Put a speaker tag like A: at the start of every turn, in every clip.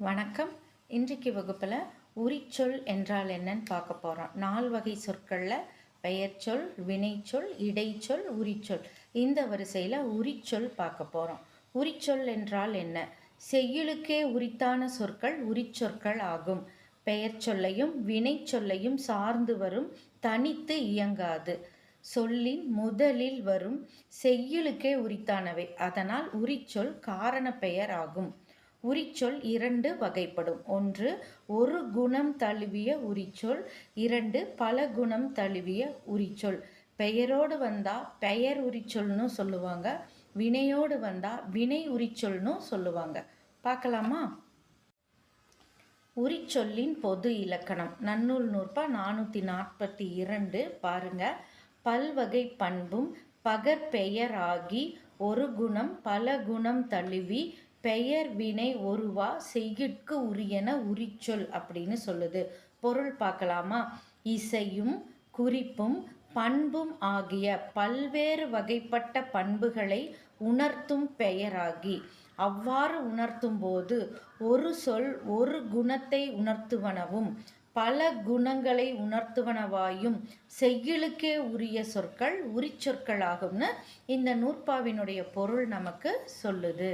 A: வணக்கம். இன்றைக்கு வகுப்பில் உரிச்சொல் என்றால் என்னன்னு பார்க்க போகிறோம் நால் வகை சொற்களில் பெயர்ச்சொல் வினைச்சொல் இடைச்சொல் உரிச்சொல். இந்த வரிசையில் உரிச்சொல் பார்க்க போகிறோம் உரிச்சொல் என்றால் என்ன? செய்யுளுக்கே உரித்தான சொற்கள் உரிச்சொற்கள் ஆகும். பெயர்ச்சொல்லையும் வினைச்சொல்லையும் சார்ந்து வரும் தனித்து இயங்காது. சொல்லின் முதலில் வரும் செய்யுளுக்கே உரித்தானவை. அதனால் உரிச்சொல் காரண பெயர் ஆகும். உரிச்சொல் இரண்டு வகைப்படும். ஒன்று ஒரு குணம் தழுவிய உரிச்சொல். இரண்டு பல குணம் தழுவிய உரிச்சொல். பெயரோடு வந்தால் பெயர் உரிச்சொல்னு சொல்லுவாங்க. வினையோடு வந்தால் வினை உரிச்சொல்னு சொல்லுவாங்க. பார்க்கலாமா? உரிச்சொல்லின் பொது இலக்கணம். நன்னூல் நூற்பா நானூற்றி நாற்பத்தி இரண்டு. பாருங்க. பல்வகை பண்பும் பகற்பெயராகி ஒரு குணம் பல குணம் தழுவி பெயர் வினை ஒருவா செய்கிற்கு உரியன உரிச்சொல் அப்படின்னு சொல்லுது. பொருள் பார்க்கலாமா? இசையும் குறிப்பும் பண்பும் ஆகிய பல்வேறு வகைப்பட்ட பண்புகளை உணர்த்தும் பெயராகி அவ்வாறு உணர்த்தும் போது ஒரு சொல் ஒரு குணத்தை உணர்த்துவனவும் பல குணங்களை உணர்த்துவனவாயும் செய்யுளுக்கே உரிய சொற்கள் உரிச்சொற்களாகும்னு இந்த நூற்பாவினுடைய பொருள் நமக்கு சொல்லுது.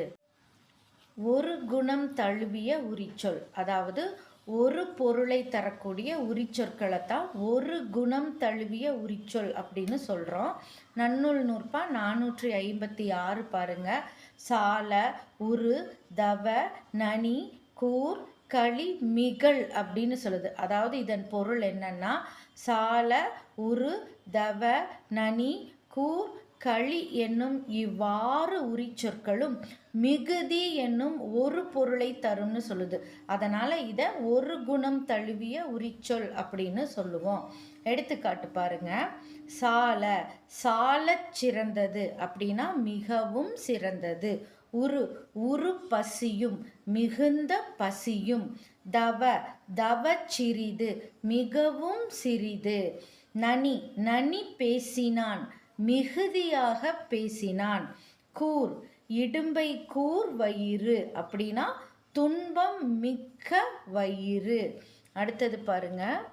A: ஒரு குணம் தழுவிய உரிச்சொல். அதாவது ஒரு பொருளை தரக்கூடிய உரிச்சொற்களை தான் ஒரு குணம் தழுவிய உரிச்சொல் அப்படின்னு சொல்கிறோம் நன்னூல் நூற்பா நானூற்றி ஐம்பத்தி ஆறு பாருங்க. சால உரு தவ நனி கூர் களி மிகள் அப்படின்னு சொல்லுது. அதாவது இதன் பொருள் என்னன்னா சால உரு தவ நனி கூர் களி என்னும் இவ்வாறு உரிச்சொற்களும் மிகுதி என்னும் ஒரு பொருளை தரும்னு சொல்லுது. அதனால் இதை ஒரு குணம் தழுவிய உரிச்சொல் அப்படின்னு சொல்லுவோம். எடுத்துக்காட்டு பாருங்க. சால சால சிறந்தது அப்படின்னா மிகவும் சிறந்தது. உரு உரு பசியும் மிகுந்த பசியும். தவ தவ சிறிது மிகவும் சிறிது. நனி நனி பேசினான் மிகுதியாக பேசினான். கூர் இடும்பை கூர் வயிறு அப்படின்னா துன்பம் மிக்க வயிறு. அடுத்தது பாருங்க.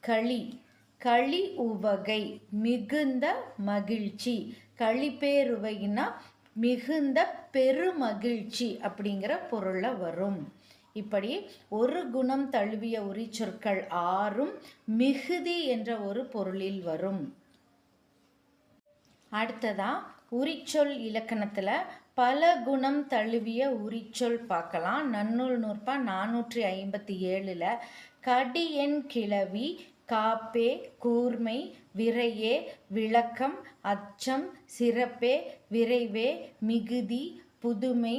A: களி களி உவகை மிகுந்த மகிழ்ச்சி. களிப்பேருவைன்னா மிகுந்த பெருமகிழ்ச்சி அப்படிங்கிற பொருளில் வரும். இப்படி ஒரு குணம் தழுவிய உரிச்சொற்கள் ஆறும் மிகுதி என்ற ஒரு பொருளில் வரும். அடுத்ததா உரிச்சொல் இலக்கணத்தில் பல குணம் தழுவிய உரிச்சொல் பார்க்கலாம். நன்னூல் நூற்பா நானூற்றி ஐம்பத்தி ஏழில் கடியன் கிளவி காப்பே கூர்மை விரையே விளக்கம் அச்சம் சிறப்பே விரைவே மிகுதி புதுமை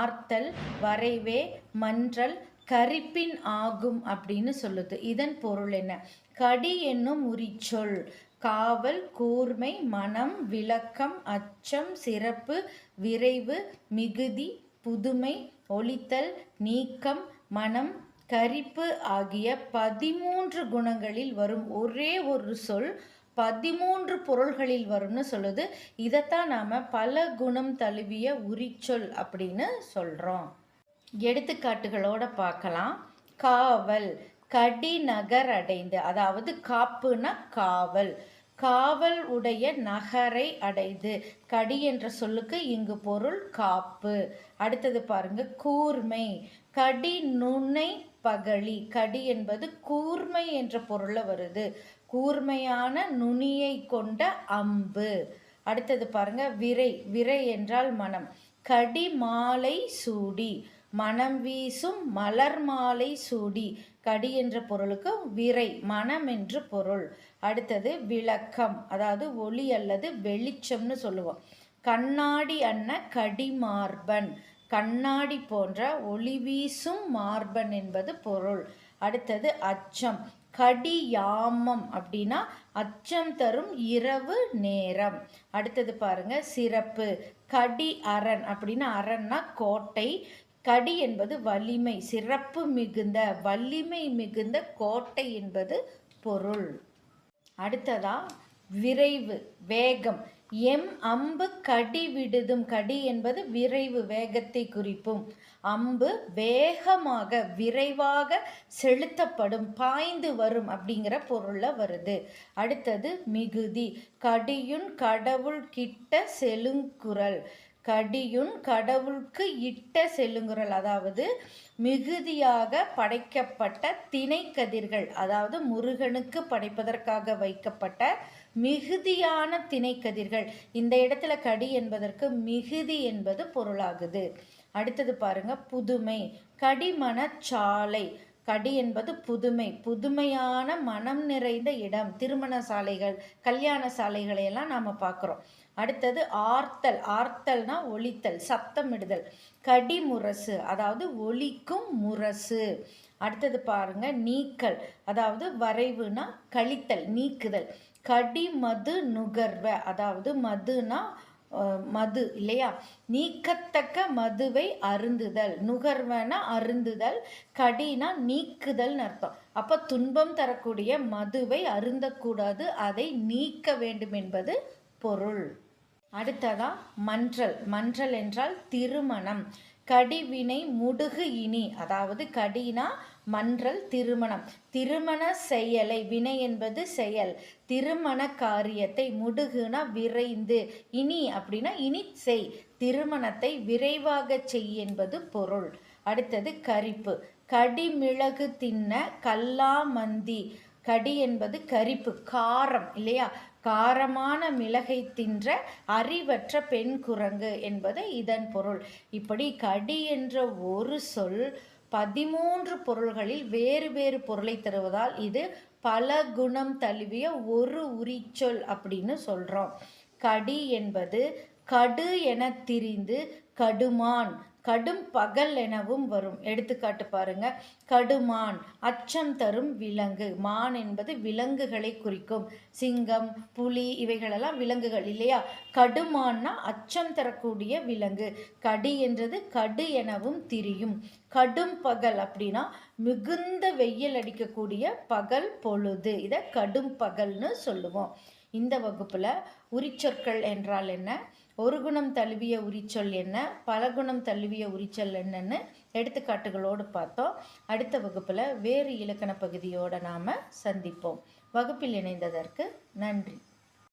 A: ஆர்த்தல் வரைவே மன்றல் கரிப்பின் ஆகும் அப்படின்னு சொல்லுது. இதன் பொருள் என்ன? கடி என்னும் உரிச்சொல். காவல் கூர்மை மனம் விளக்கம் அச்சம் சிறப்பு விரைவு மிகுதி புதுமை ஒளித்தல் நீக்கம் மனம் கரிப்பு ஆகிய பதிமூன்று குணங்களில் வரும் ஒரே ஒரு சொல் பதிமூன்று பொருள்களில் வரும்னு சொல்லுது. இதைத்தான் நாம் பல குணம் தழுவிய உரிச்சொல் அப்படின்னு சொல்கிறோம் எடுத்துக்காட்டுகளோட பார்க்கலாம். காவல் கடி நகர் அடைந்து அதாவது காப்புனா காவல். காவல் உடைய நகரை அடைந்து கடி என்ற சொல்லுக்கு இங்கு பொருள் காப்பு. அடுத்தது பாருங்க கூர்மை. கடி நுண்ணை பகழி கடி என்பது கூர்மை என்ற பொருளை வருது. கூர்மையான நுனியை கொண்ட அம்பு. அடுத்தது பாருங்க விரை. விரை என்றால் மனம். கடி மாலை சூடி. மனம் வீசும் மலர் மாலை சூடி. கடி என்ற பொருளுக்கு விரை மனம் என்று பொருள். அடுத்தது விளக்கம் அதாவது ஒளி அல்லது வெளிச்சம்னு சொல்லுவோம். கண்ணாடி அன்ன கடிமார்பன் கண்ணாடி போன்ற ஒளி வீசும் மார்பன் என்பது பொருள். அடுத்தது அச்சம். கடி யாமம் அப்படின்னா அச்சம் தரும் இரவு நேரம். அடுத்தது பாருங்க சிறப்பு. கடி அரண் அப்படின்னா அரண்னா கோட்டை கடி என்பது வலிமை சிறப்பு மிகுந்த வலிமை மிகுந்த கோட்டை என்பது பொருள். அடுத்ததா விரைவு வேகம். எம் அம்பு கடி விடுதும். கடி என்பது விரைவு வேகத்தை குறிப்பும் அம்பு வேகமாக விரைவாக செலுத்தப்படும் பாய்ந்து வரும் அப்படிங்கிற பொருளில் வருது. அடுத்தது மிகுதி. கடியுன் கடவுள் கிட்ட செலுங்குரல். கடியுன் கடவுளுக்கு இட்ட செல்லுங்குரல் அதாவது மிகுதியாக படைக்கப்பட்ட திணை கதிர்கள் அதாவது முருகனுக்கு படைப்பதற்காக வைக்கப்பட்ட மிகுதியான திணை கதிர்கள் இந்த இடத்துல கடி என்பதற்கு மிகுதி என்பது பொருளாகுது. அடுத்தது பாருங்க புதுமை. கடிமண சாலை. கடி என்பது புதுமை. புதுமையான மனம் நிறைந்த இடம். திருமண சாலைகள் கல்யாண சாலைகளையெல்லாம் நாம் பார்க்குறோம். அடுத்தது ஆர்த்தல். ஆர்த்தல்னா ஒலித்தல் சத்தமிடுதல் கடிமுரசு அதாவது ஒலிக்கும் முரசு. அடுத்தது பாருங்க நீக்கல் அதாவது வரைவுனா கழித்தல் நீக்குதல். கடிமது நுகர்வ அதாவது மதுனா மது இல்லையா? நீக்கத்தக்க மதுவை அருந்துதல். நுகர்வன அருந்துதல் கடினா நீக்குதல்னு அர்த்தம். அப்போ துன்பம் தரக்கூடிய மதுவை அருந்தக்கூடாது அதை நீக்க வேண்டும் என்பது பொருள். அடுத்ததா மன்றல். மன்றல் என்றால் திருமணம். கடிவினை முடுகு இனி. அதாவது கடினா மன்றல் திருமணம். திருமண செயலை. வினை என்பது செயல். திருமண காரியத்தை முடுகுனா விரைந்து. இனி அப்படின்னா இனி செய். திருமணத்தை விரைவாக செய் என்பது பொருள். அடுத்தது கரிப்பு. கடிமிளகு தின்ன கல்லாமந்தி கடி என்பது கரிப்பு காரம் இல்லையா? காரமான மிளகை தின்ற அறிவற்ற பெண் குரங்கு என்பது இதன் பொருள். இப்படி கடி என்ற ஒரு சொல் பதிமூன்று பொருள்களில் வேறு வேறு பொருளை தருவதால் இது பல குணம் தழுவிய ஒரு உரிச்சொல் அப்படின்னு சொல்கிறோம் கடி என்பது கடு என திரிந்து கடுமான் கடும் பகல் எனவும் வரும். எடுத்துக்காட்டு பாருங்க. கடுமான் அச்சம் தரும் விலங்கு. மான் என்பது விலங்குகளை குறிக்கும். சிங்கம் புலி இவைகளெல்லாம் விலங்குகள் இல்லையா? கடுமான்னா அச்சம் தரக்கூடிய விலங்கு. கடி என்றது கடு எனவும் திரியும். கடும் பகல் அப்படின்னா மிகுந்த வெயில் அடிக்கக்கூடிய பகல் பொழுது. இதை கடும் பகல்னு சொல்லுவோம். இந்த வகுப்பில் உரிச்சொற்கள் என்றால் என்ன? ஒரு குணம் தழுவிய உரிச்சொல் என்ன? பல குணம் தழுவிய உரிச்சொல் என்னன்னு எடுத்துக்காட்டுகளோடு பார்த்தோம். அடுத்த வகுப்பில் வேறு இலக்கண பகுதியோடு நாம் சந்திப்போம். வகுப்பில் இணைந்ததற்கு நன்றி.